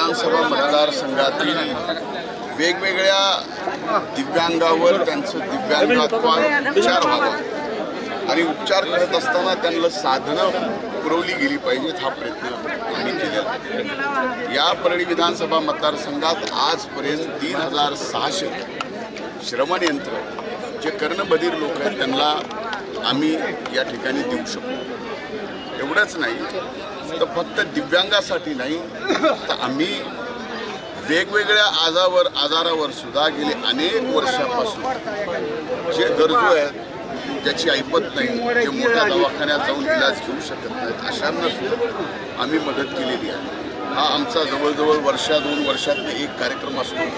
विधानसभा मतदारसंघातील वेगवेगळ्या दिव्यांगावर त्यांचं दिव्यांगात्वात उपचार व्हावा. आणि उपचार करत असताना त्यांना साधनं पुरवली गेली पाहिजेत हा प्रयत्न आम्ही केलेला या परळी विधानसभा मतदारसंघात आजपर्यंत तीन हजार सहाशे श्रमणयंत्र जे कर्णबधीर लोक आहेत त्यांना आम्ही या ठिकाणी देऊ शकतो. एवढंच नाही तर फक्त दिव्यांगासाठी नाही तर आम्ही वेगवेगळ्या आजावर आजारावर सुद्धा गेले अनेक वर्षापासून. जे गरजू आहेत ज्याची ऐपत नाही जे मोठ्या दवाखान्यात जाऊन इलाज घेऊ शकत नाहीत अशांना सुद्धा आम्ही मदत केलेली आहे. हा आमचा जवळजवळ वर्षा दोन वर्षात एक कार्यक्रम असतो.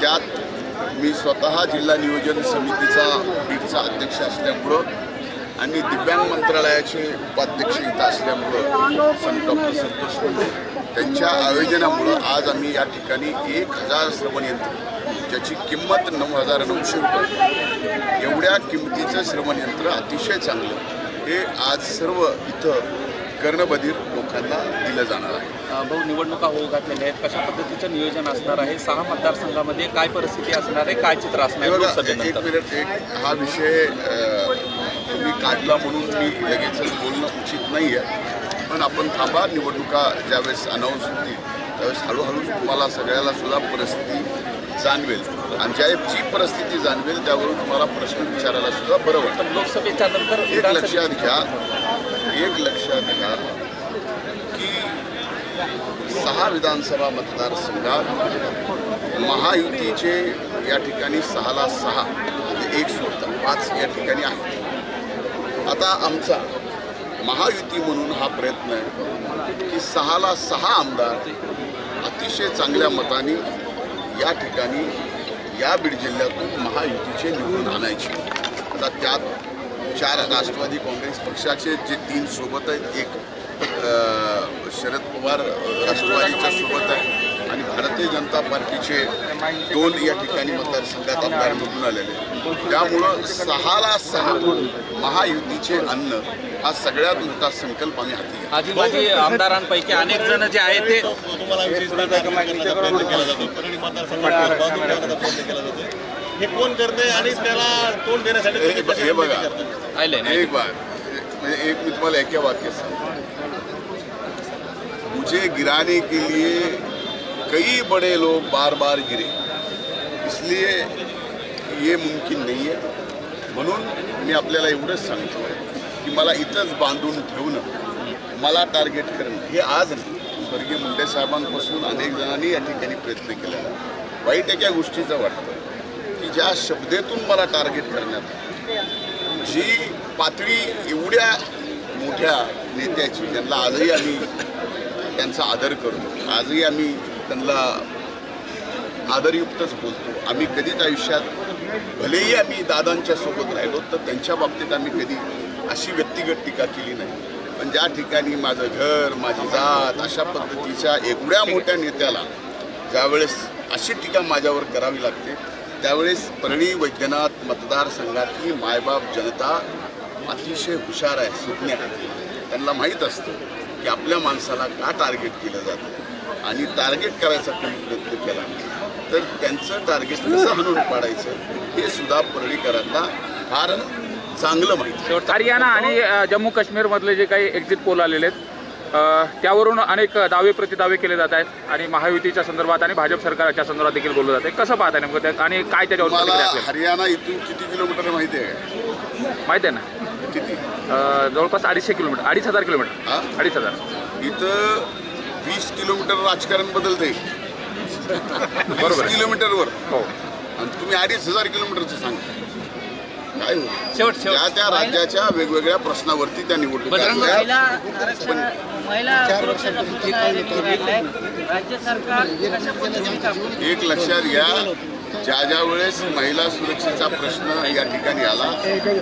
त्यात मी स्वतः जिल्हा नियोजन समितीचा बीडचा अध्यक्ष असल्यामुळं आणि दिव्यांग मंत्रालयाचे उपाध्यक्ष इथं असल्यामुळं संत डॉक्टर संतोष त्यांच्या आयोजनामुळं आज आम्ही या ठिकाणी एक हजार श्रवणयंत्र ज्याची किंमत नऊ हजार नऊशे रुपये एवढ्या किमतीचं श्रवणयंत्र अतिशय चांगलं. हे आज सर्व इथं कर्णबधीर लोकांना दिलं जाणार आहे. भाऊ निवडणुका होऊ घातलेल्या आहेत. कशा पद्धतीचं नियोजन असणार आहे? सहा मतदारसंघामध्ये काय परिस्थिती असणार आहे? काय चित्र असणार आहे एक मिनिट एक हा विषय तुम्ही काढला म्हणून मी लगेचच बोलणं उचित नाही आहे पण आपण थांबा निवडणुका ज्यावेळेस अनाऊन्स होतील त्यावेळेस हळूहळू तुम्हाला सगळ्याला सुद्धा परिस्थिती जाणवेल. आणि ज्या जी परिस्थिती जाणवेल त्यावरून तुम्हाला प्रश्न विचारायला सुद्धा बरं वाटेल. तर लोकसभेच्या नंतर एक लक्षात घ्या एक लक्षात घ्या की सहा विधानसभा मतदारसंघात महायुतीचे या ठिकाणी सहाला सहा म्हणजे एक सोडता पाच या ठिकाणी आहेत. आता आमचा महायुती म्हणून हा प्रयत्न आहे की सहाला सहा आमदार अतिशय चांगल्या मताने या ठिकाणी या बीड जिल्ह्यातून महायुतीचे निवडून आणायचे. आता त्यात चार राष्ट्रवादी काँग्रेस पक्षाचे जे तीन सोबत आहेत एक शरद पवार राष्ट्रवादीच्या सोबत आहे. भारतीय जनता पार्टीचे दोन या ठिकाणी मतदारसंघात आमदार निवडून आलेले आहेत. त्यामुळं सहाला सहा महायुतीचे अन्न हा सगळ्यात मोठा संकल्प आम्ही हाती माजी आमदारांपैकी अनेक जण जे आहेत ते तुम्हाला हे कोण करते आणि त्याला तोंड देण्यासाठी हे- बघा. एक बार म्हणजे एक मैं तुम्हारा एक वाक्य सांगता मुझे गिराने के लिए कई बड़े लोग बार बार गिरे। इसलिए ये मुमकिन नाही आहे म्हणून मी आपल्याला एवढंच सांगतो की मला इथंच बांधून ठेवणं मला टार्गेट करणं हे आज नाही. स्वर्गीय मुंडे साहेबांपासून अनेक जणांनी या ठिकाणी प्रयत्न केलेला वाईट एका गोष्टीचं वाटतं की ज्या शब्देतून मला टार्गेट करण्यात जी पातळी एवढ्या मोठ्या नेत्याची ज्यांना आजही आम्ही त्यांचा आदर करतो आजही आम्ही त्यांना आदरयुक्तच बोलतो. आम्ही कधीच आयुष्यात भलेही आम्ही दादांच्या सोबत राहिलो तर त्यांच्या बाबतीत आम्ही कधी अशी व्यक्तिगत टीका केली नाही. पण ज्या ठिकाणी माझं घर माझी जात अशा पद्धतीच्या एवढ्या मोठ्या नेत्याला ज्यावेळेस अशी टीका माझ्यावर करावी लागते त्यावेळेस परळी वैद्यनाथ मतदारसंघातली मायबाप जनता अतिशय हुशार आहे सुज्ञ आहे. त्यांना माहीत असतं. की आपल्या माणसाला का टार्गेट केलं जातं आणि टार्गेट करायचा कोणी प्रयत्न केला तर त्यांचं टार्गेट कसं हाणून पाडायचं हे सुद्धा परळीकरांना फार चांगलं माहिती. हरियाणा आणि जम्मू काश्मीरमधले जे काही एक्झिट पोल आलेले आहेत त्यावरून अनेक दावे प्रतिदावे केले जात आहेत आणि महायुतीच्या संदर्भात आणि भाजप सरकारच्या संदर्भात देखील बोललं जात आहे कसं पाहता नेमकं त्यात आणि काय त्याच्यावर? हरियाणा इथून किती किलोमीटर माहिती आहे? माहिती आहे ना किती? जवळपास अडीचशे किलोमीटर अडीच हजार किलोमीटर. हा? अडीच हजार. इथं वीस किलोमीटर राजकारण बदलते बरोबर. आहे. किलोमीटरवर. हो. आणि तुम्ही अडीच हजार किलोमीटरचं सांगता काय होईल शेवट त्या शेवट त्या राज्याच्या वेगवेगळ्या प्रश्नावरती त्या निवडणुका बजरंग असतात. महिला आरक्षण महिला सुरक्षेचा मुद्दा आहे, देखील आहे. राज्य सरकार कशा पद्धतीने काम करते? एक लक्षात घ्या. ज्या ज्या वेळेस महिला सुरक्षेचा प्रश्न या ठिकाणी आला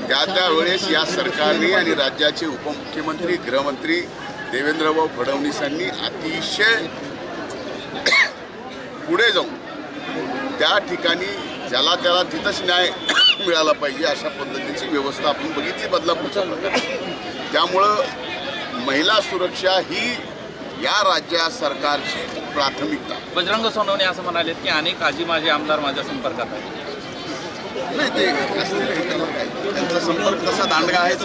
त्या त्या वेळेस या सरकारने आणि राज्याचे उपमुख्यमंत्री गृहमंत्री देवेंद्रभाऊ फडणवीसांनी अतिशय पुढे जाऊन त्या ठिकाणी ज्याला त्याला तिथंच न्याय मिळाला पाहिजे अशा पद्धतीची व्यवस्था आपण बघितली बदलापूरच्या त्यामुळं महिला सुरक्षा ही या राज्या सरकारची प्राथमिकता. बजरंग सोनवणे असं म्हणाले की अनेक आजी माझे आमदार माझ्या संपर्कात आहेत. नाही ते असतील त्यांचा संपर्क तसा दांडगा आहेच